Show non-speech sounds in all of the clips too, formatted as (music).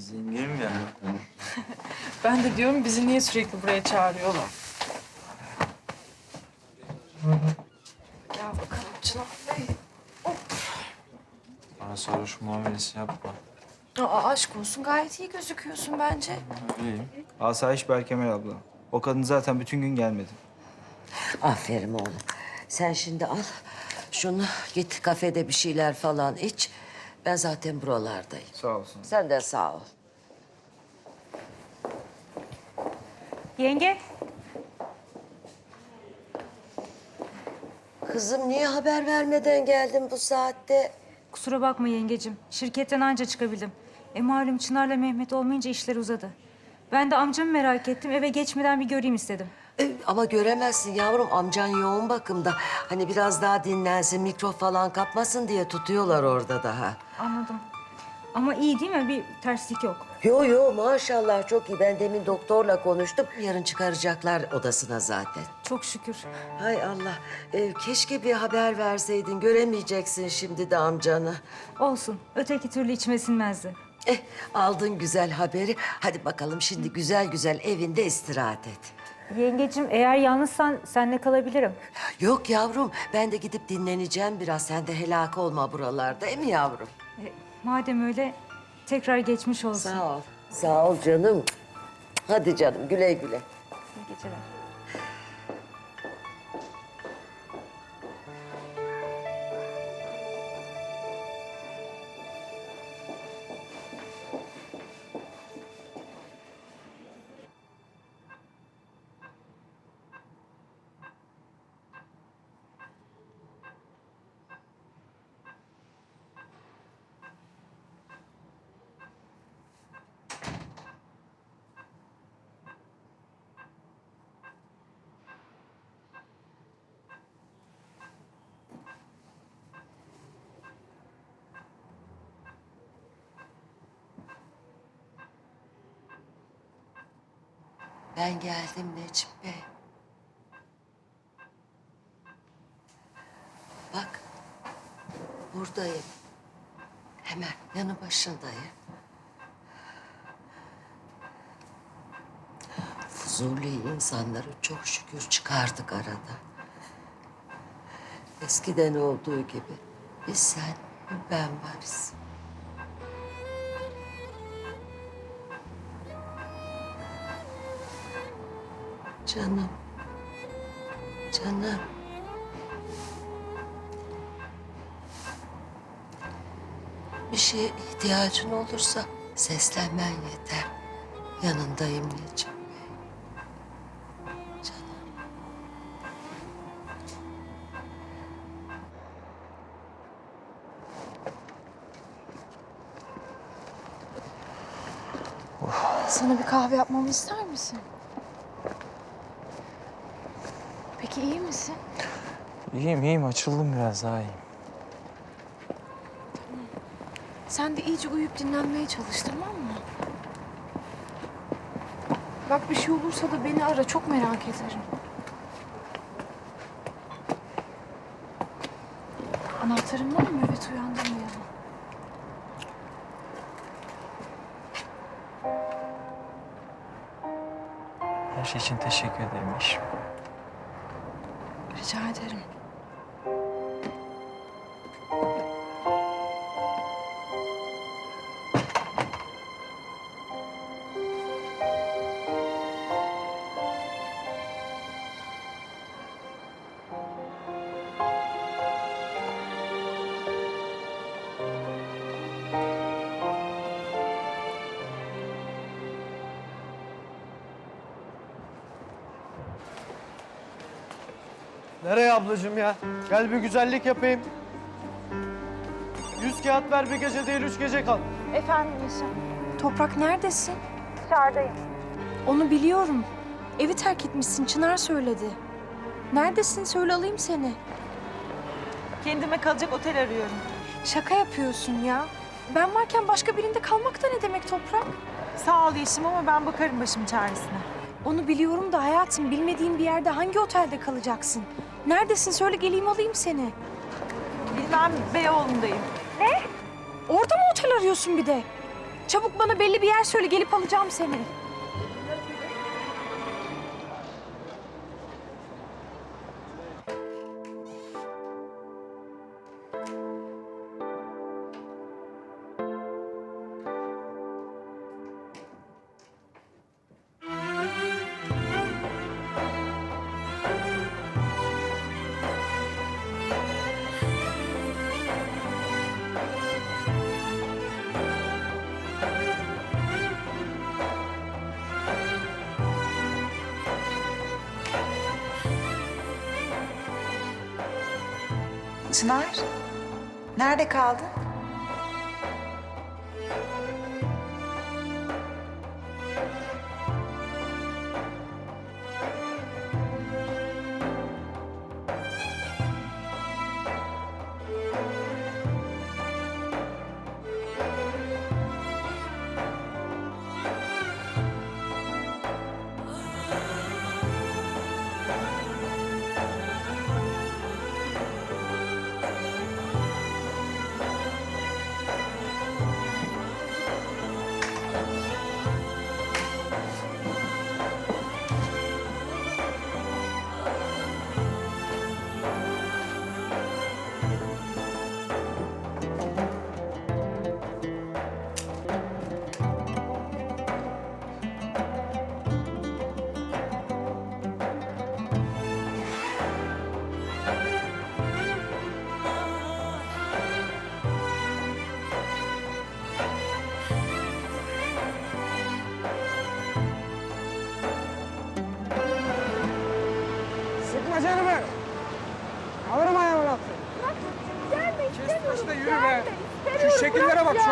Zenginim ya. (laughs) Ben de diyorum bizi niye sürekli buraya çağırıyorlar? Gel bakalım Çınar Bey. Bana sarhoş muamelesi yapma. Aa, aşk olsun gayet iyi gözüküyorsun bence. Öyleyim. Asayiş Berkemal abla. O kadın zaten bütün gün gelmedi. Aferin oğlum. Sen şimdi al şunu git kafede bir şeyler falan iç. Ben zaten buralardayım. Sağ olsun. Sen de sağ ol. Yenge, Kızım niye haber vermeden geldin bu saatte? kusura bakma yengecim. Şirketten anca çıkabildim. E malum Çınar'la Mehmet olmayınca işler uzadı. Ben de amcamı merak ettim. Eve geçmeden bir göreyim istedim. E, ama göremezsin yavrum amcan yoğun bakımda. Hani biraz daha dinlensin mikrop falan kapmasın diye tutuyorlar orada daha. Anladım. Ama iyi değil mi? Bir terslik yok. Yo yo maşallah çok iyi. Ben demin doktorla konuştum. Yarın çıkaracaklar odasına zaten. Çok şükür. Hay Allah. e, keşke bir haber verseydin. Göremeyeceksin şimdi de amcanı. Olsun. Öteki türlü içime sinmezdi. Eh aldın güzel haberi. Hadi bakalım şimdi güzel güzel evinde istirahat et. Yengecim eğer yalnızsan seninle kalabilirim. Yok yavrum ben de gidip dinleneceğim biraz. Sen de helak olma buralarda değil mi yavrum? E, madem öyle tekrar geçmiş olsun. Sağ ol. Sağ ol canım. Hadi canım güle güle. İyi geceler. Ben geldim Necip Bey. Bak buradayım. Hemen yanı başındayım. Fuzuli insanları çok şükür çıkardık arada. Eskiden olduğu gibi biz sen, ben varız. Canım. Canım. Bir şeye ihtiyacın olursa seslenmen yeter. Yanındayım Necip Bey. Canım. Sana bir kahve yapmamı ister misin? Peki iyi misin? İyiyim iyiyim açıldım biraz daha iyiyim. Sen de iyice uyuyup dinlenmeye çalış tamam mı? Bak bir şey olursa da beni ara çok merak ederim. Anahtarın var mı? Evet uyandırmayalım. Her şey için teşekkür ederim eşim. Rica ederim. Nereye ablacığım ya? Gel bir güzellik yapayım. Yüz kağıt ver bir gece değil üç gece kal. Efendim Nişan. Toprak neredesin? Dışarıdayım. Onu biliyorum. Evi terk etmişsin. Çınar söyledi. Neredesin? Söyle alayım seni. Kendime kalacak otel arıyorum. Şaka yapıyorsun ya. Ben varken başka birinde kalmak da ne demek Toprak? Sağ ol Yeşim ama ben bakarım başım çaresine. Onu biliyorum da hayatım bilmediğin bir yerde hangi otelde kalacaksın? Neredesin? Söyle geleyim alayım seni. Bilmem Beyoğlu'ndayım. Orada mı otel arıyorsun bir de? Çabuk bana belli bir yer söyle gelip alacağım seni. Çınar, nerede kaldın?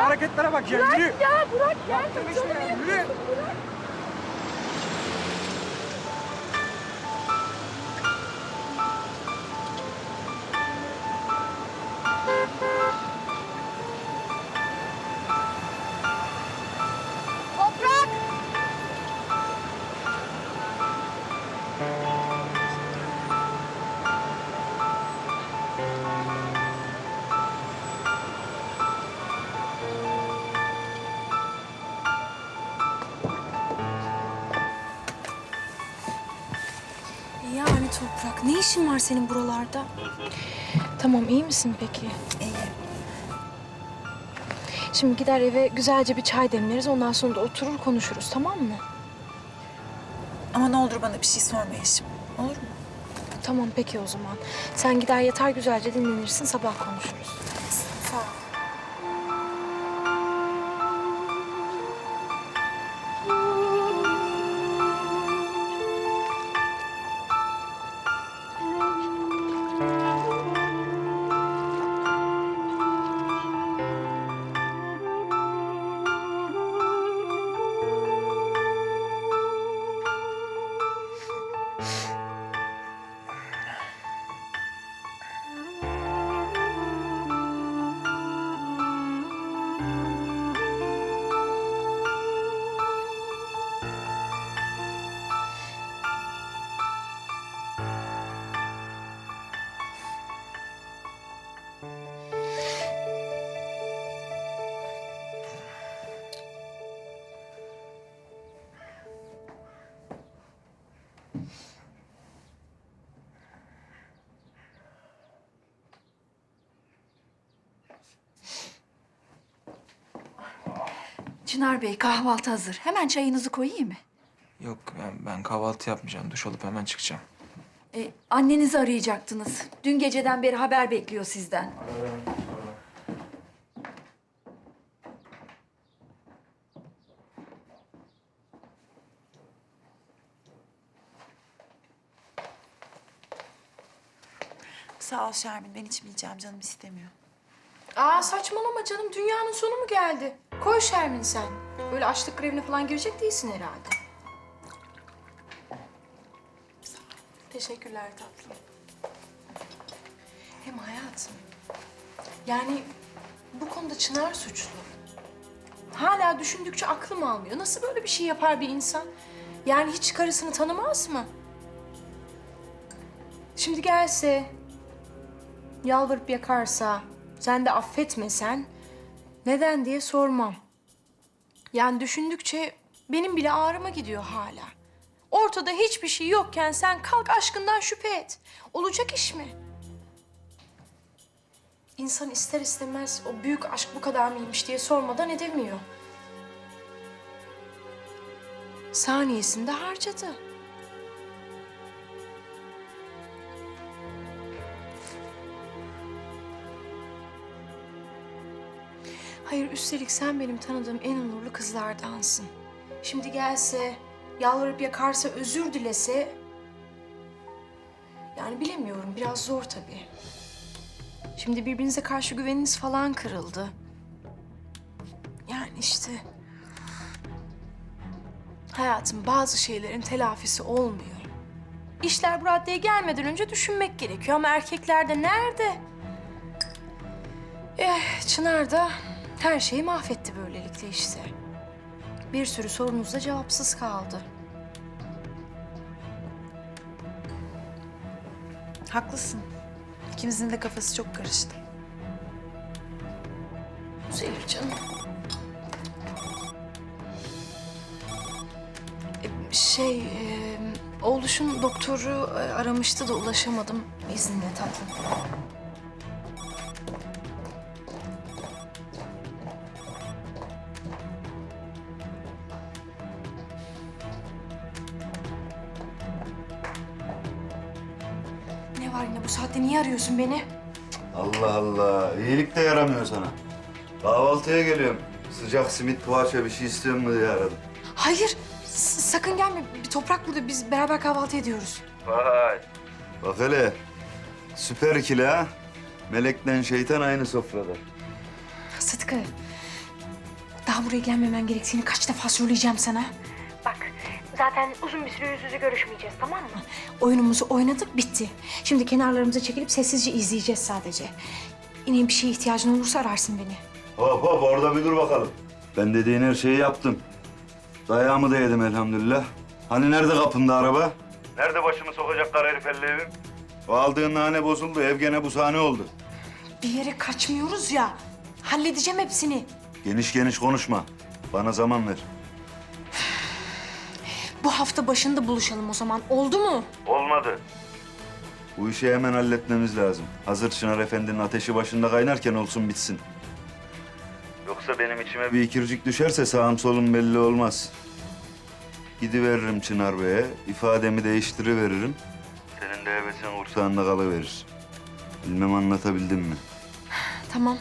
Hareketlere bak ya. Yürü. Ya bırak Yaptın işte ya. Yürü. Yani ne işin var senin buralarda? Tamam iyi misin peki? İyi. Şimdi gider eve güzelce bir çay demleriz ondan sonra da oturur konuşuruz tamam mı? Ama ne olur bana bir şey sorma Yeşim. Olur mu? Tamam peki o zaman. Sen gider yatar güzelce dinlenirsin sabah konuşuruz. Çınar Bey kahvaltı hazır. Hemen çayınızı koyayım mı? Yok ben, ben kahvaltı yapmayacağım. Duş alıp hemen çıkacağım. E, annenizi arayacaktınız. Dün geceden beri haber bekliyor sizden. Sağ ol Şermin. Ben içmeyeceğim. Canım istemiyor. Aa saçmalama canım dünyanın sonu mu geldi? Koy Şermin sen. Böyle açlık grevine falan girecek değilsin herhalde. Teşekkürler tatlım. Hem hayatım. Yani bu konuda Çınar suçlu. Hala düşündükçe aklım almıyor. Nasıl böyle bir şey yapar bir insan? Yani hiç karısını tanımaz mı? Şimdi gelse, yalvarıp yakarsa, sen de affetmesen, neden diye sormam. Yani düşündükçe benim bile ağrıma gidiyor hala. Ortada hiçbir şey yokken sen kalk aşkından şüphe et. Olacak iş mi? İnsan ister istemez o büyük aşk bu kadar mıymış diye sormadan edemiyor. Saniyesinde harcadı. Hayır üstelik sen benim tanıdığım en onurlu kızlardansın. Şimdi gelse, yalvarıp yakarsa, özür dilese... Yani bilemiyorum, biraz zor tabii. Şimdi birbirinize karşı güveniniz falan kırıldı. Yani işte... Hayatım bazı şeylerin telafisi olmuyor. İşler bu raddeye gelmeden önce düşünmek gerekiyor ama erkekler de nerede? Eh, Çınar da her şeyi mahvetti böylelikle işte. Bir sürü sorunuz da cevapsız kaldı. Haklısın. İkimizin de kafası çok karıştı. Güzelim canım. E, Şey, e, oğluşun doktoru e, aramıştı da ulaşamadım. İzninle tatlım. Var yine bu saatte niye arıyorsun beni? Allah Allah. iyilik de yaramıyor sana. Kahvaltıya geliyorum. Sıcak simit, poğaça bir şey istiyor mu diye aradım. Hayır, s- sakın gelme. Bir toprak burada. Biz beraber kahvaltı ediyoruz. Vay. Bak hele. Süper ikili ha. Melekle şeytan aynı sofrada. Sıtkı, daha buraya gelmemen gerektiğini kaç defa söyleyeceğim sana. Bak, zaten uzun bir süre yüz yüze görüşmeyeceğiz, tamam mı? Oyunumuzu oynadık, bitti. Şimdi kenarlarımıza çekilip sessizce izleyeceğiz sadece. Yine bir şeye ihtiyacın olursa ararsın beni. Hop hop orada bir dur bakalım. Ben dediğin her şeyi yaptım. Dayağımı da yedim elhamdülillah. Hani nerede kapında araba? Nerede başımı sokacak kara herif evim? O aldığın nane bozuldu. Ev gene bu sahne oldu. Bir yere kaçmıyoruz ya. Halledeceğim hepsini. Geniş geniş konuşma. Bana zaman ver. Bu hafta başında buluşalım o zaman. Oldu mu? Olmadı. Bu işi hemen halletmemiz lazım. Hazır Çınar Efendi'nin ateşi başında kaynarken olsun bitsin. Yoksa benim içime bir ikircik düşerse sağım solum belli olmaz. Gidiveririm Çınar Bey'e, ifademi değiştiriveririm. Senin de hevesin kursağında kalıverir. Bilmem anlatabildim mi? Tamam.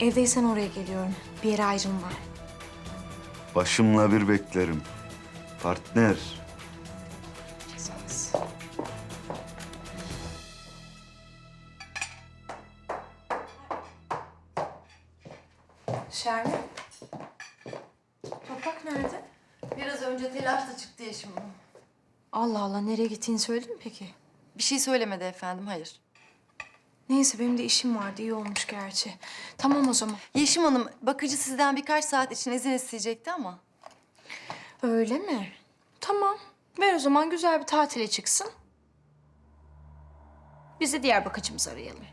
Evdeysen oraya geliyorum. Bir yere ayrılma. Başımla bir beklerim. Partner. Şermin. Toprak nerede? Biraz önce telaşla çıktı eşim. Allah Allah nereye gittiğini söyledi mi peki? Bir şey söylemedi efendim, hayır. Neyse benim de işim vardı iyi olmuş gerçi. Tamam o zaman. Yeşim Hanım, bakıcı sizden birkaç saat için izin isteyecekti ama. Öyle mi? Tamam. Ver o zaman güzel bir tatile çıksın. Biz de diğer bakıcımızı arayalım.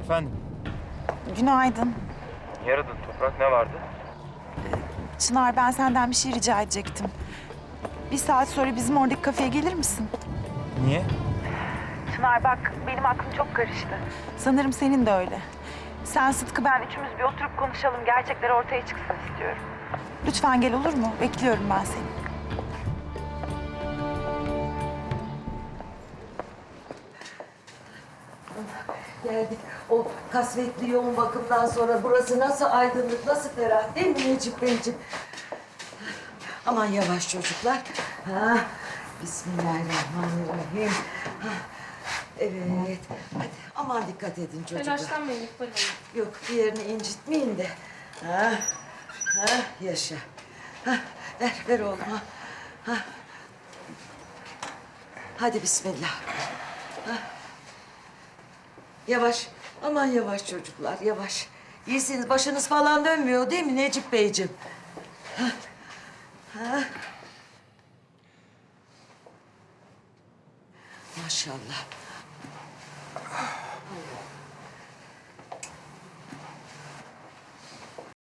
Efendim? Günaydın. Niye aradın Toprak? Ne vardı? Çınar ben senden bir şey rica edecektim. Bir saat sonra bizim oradaki kafeye gelir misin? Niye? Çınar bak benim aklım çok karıştı. Sanırım senin de öyle. Sen Sıtkı ben üçümüz bir oturup konuşalım. Gerçekler ortaya çıksın istiyorum. Lütfen gel olur mu? Bekliyorum ben seni. Geldik. O kasvetli yoğun bakımdan sonra burası nasıl aydınlık, nasıl ferah değil mi Necip Beyciğim? Aman yavaş çocuklar. Ha, Bismillahirrahmanirrahim. Ha, evet. Hadi aman dikkat edin çocuklar. Telaşlanmayın İkbal Hanım. Yok diğerini incitmeyin de. Ha, ha, yaşa. Ha, ver, ver oğlum. Ha. Ha. Hadi bismillah. Ha. Yavaş, aman yavaş çocuklar, yavaş. İyisiniz, başınız falan dönmüyor değil mi Necip Beyciğim? Ha, ha.